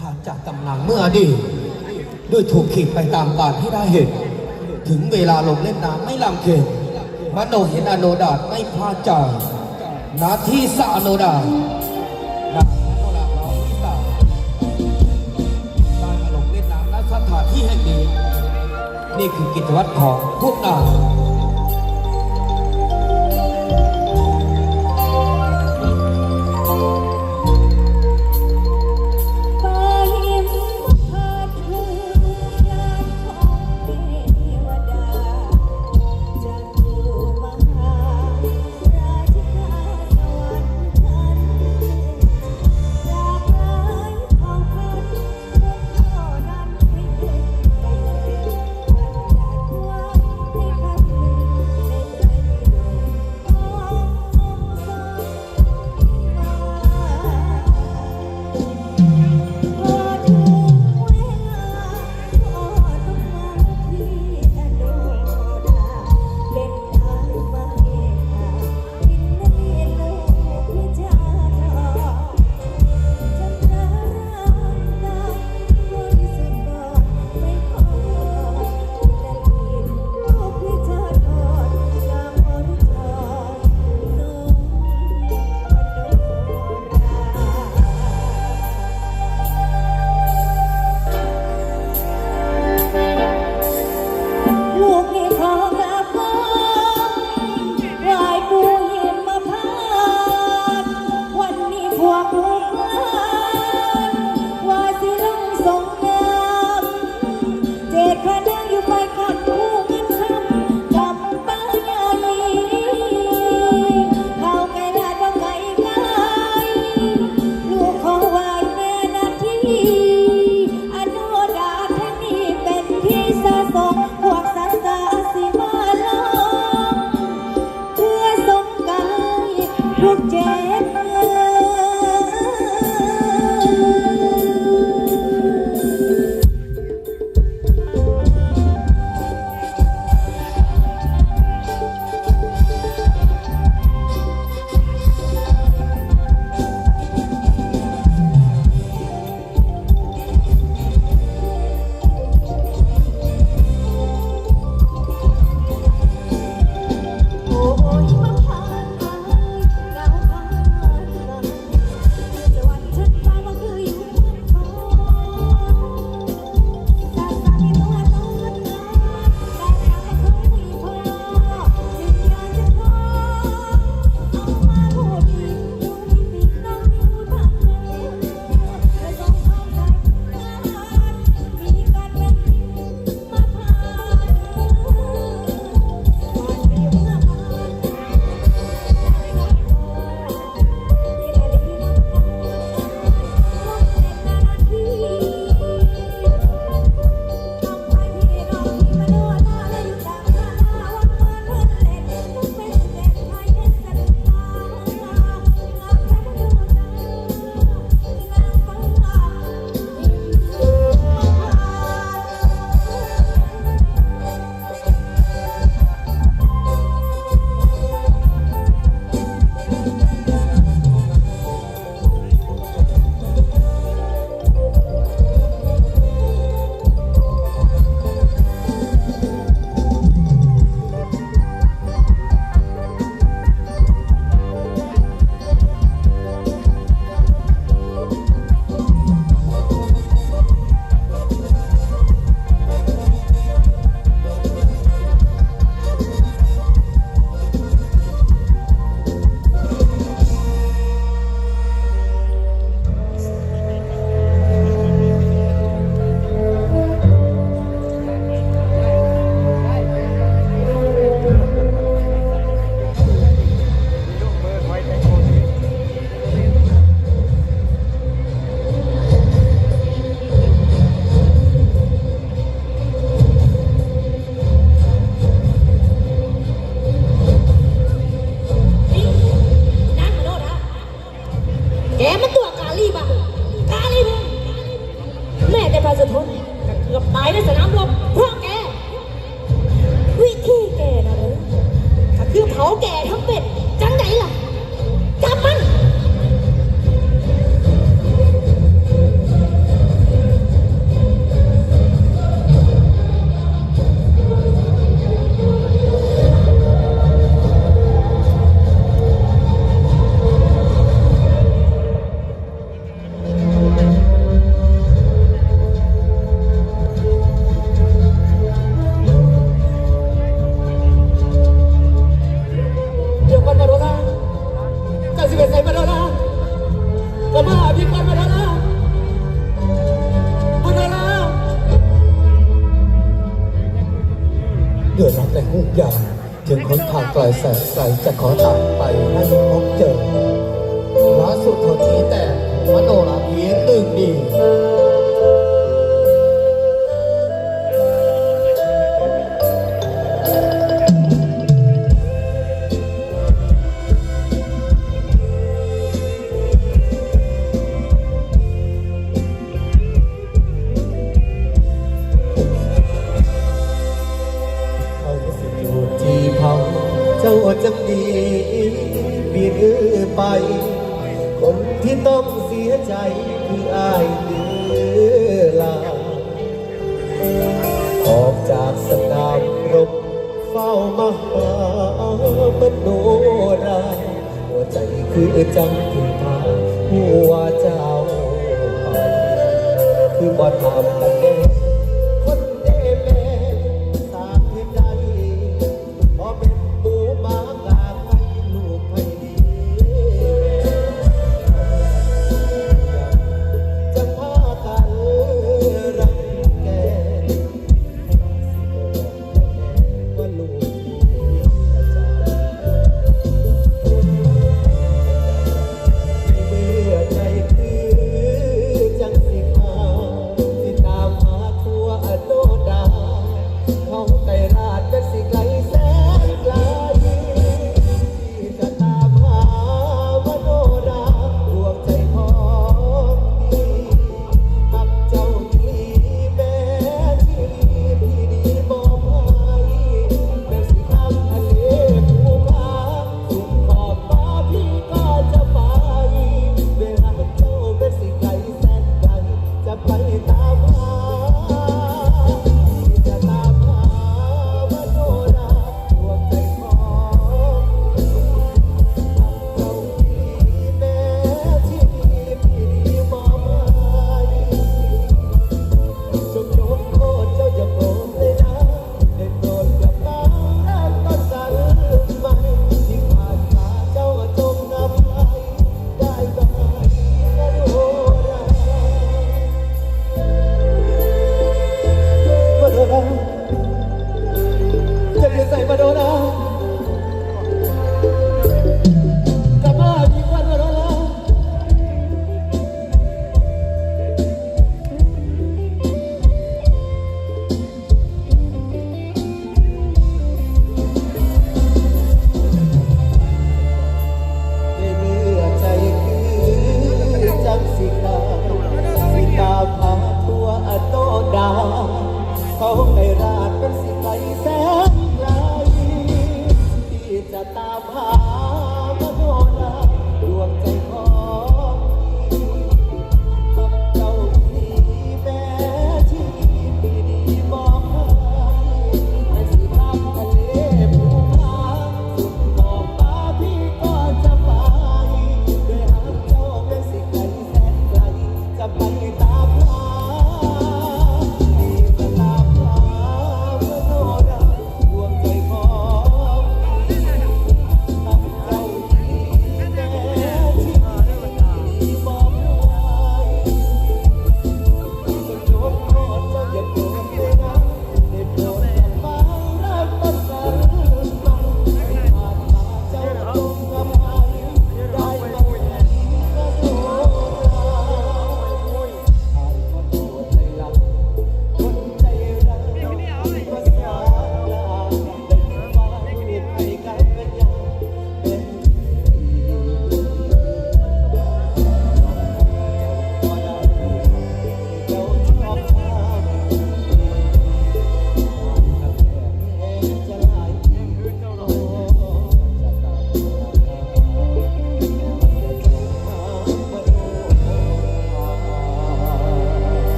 ผ่านจากตำนังเมื่ออดีตด้วยถูกขีดไปตามบาทที่ได้เห็น ถึงเวลาลงเล่นน้ำไม่ลังเกียจมโนเห็นอโนดาตไม่พลาดใจนาที่สะอโนดาตนาโนดาตเราลงเล่นน้ำและสถานที่แห่งนี้ นี่คือกิจวัตรของพวกนาา แกมันตัวกาลีบ้ากาลีบ้าแม่แกพาสะทนเกือบตายในสนามรบ แสนไกลจะขอตามไปให้พบเจอล่าสุดทนนี้แต่ จะดีบีอไป คนที่ต้องเสียใจคืออายเดือลาออกจากสนามรบเฝ้ามหามโนราหัวใจคือจังคือพาหัวเจ้า คือบ่ทำแน่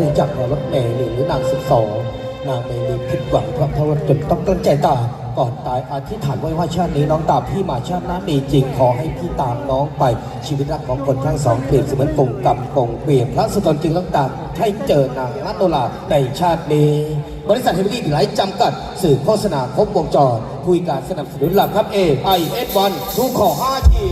รู้จักว่รถเมลีหรือนางสิบสองนางเมลีผิดหวังเพราะทวจนต้องตั้งใจตายก่อนตายอธิษฐานไว้ว่าชาตินี้น้องตามพี่มาชาติหน้ามีจริงขอให้พี่ตามน้องไปชีวิตรักของคนทั้งสองเปลี่ยนเสมือนกงกับกงเปลี่ยนพระสุตรจึงต้องตามให้เจอนางนัตโนลาในชาตินี้ บริษัทเฮมิลี่ไลท์จำกัด สื่อโฆษณาครบวงจรคุยการสนับสนุนหลักครับเอไอเอสวันทุกข้อห้าที